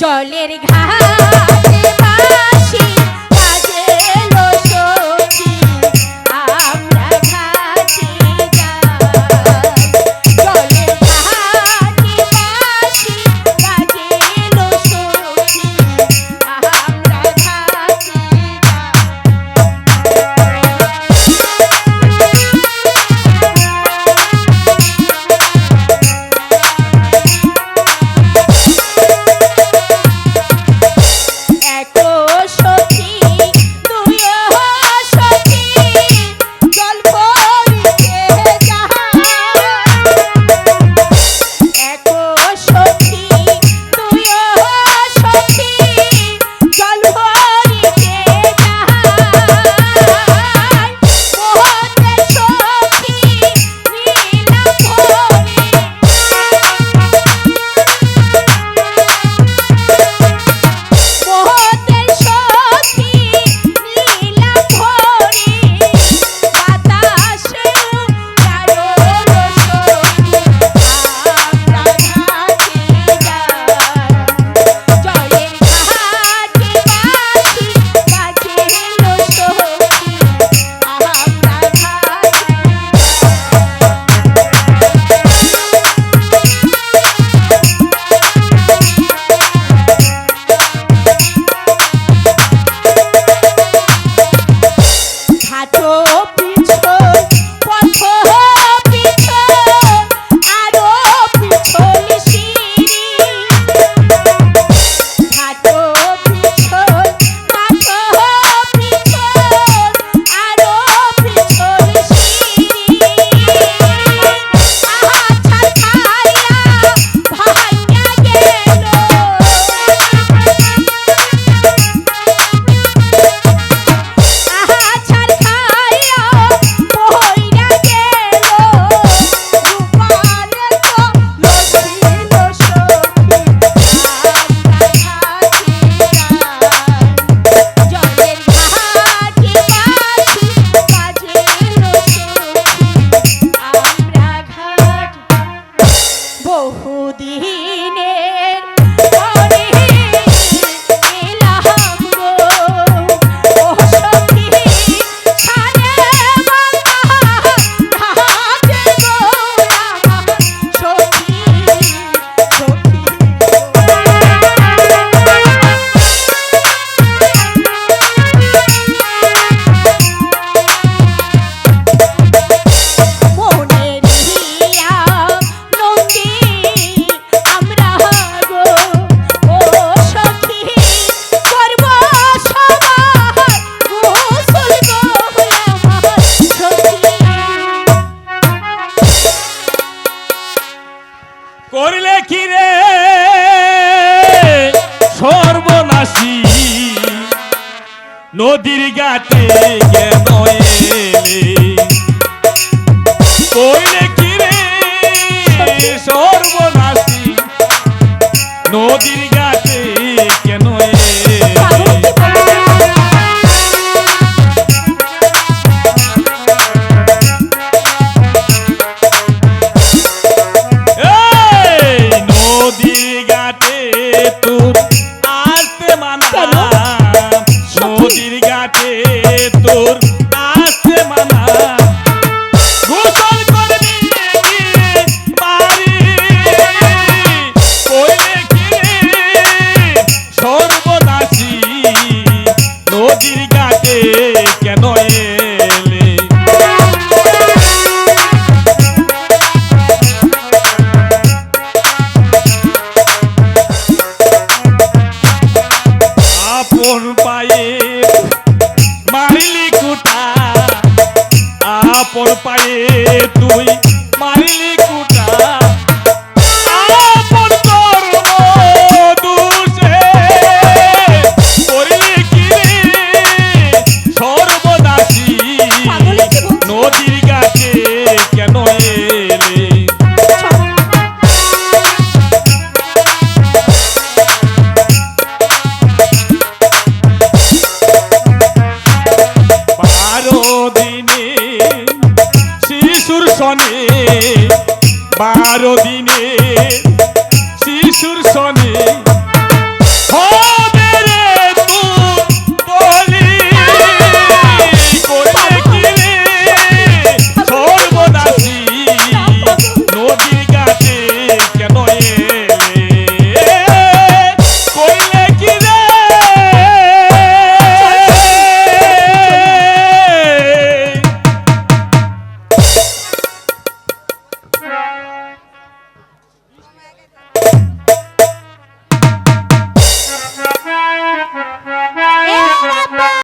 জলের ঘাটে নদীর ঘাটে কেন এলে কইলে কিরে সর্বনাশী নদীর ঘাটে কেন কি নদীর ঘাটে তোর আসতে মানা সনে শিশুর সনে বারো দিনে শিশুর সনে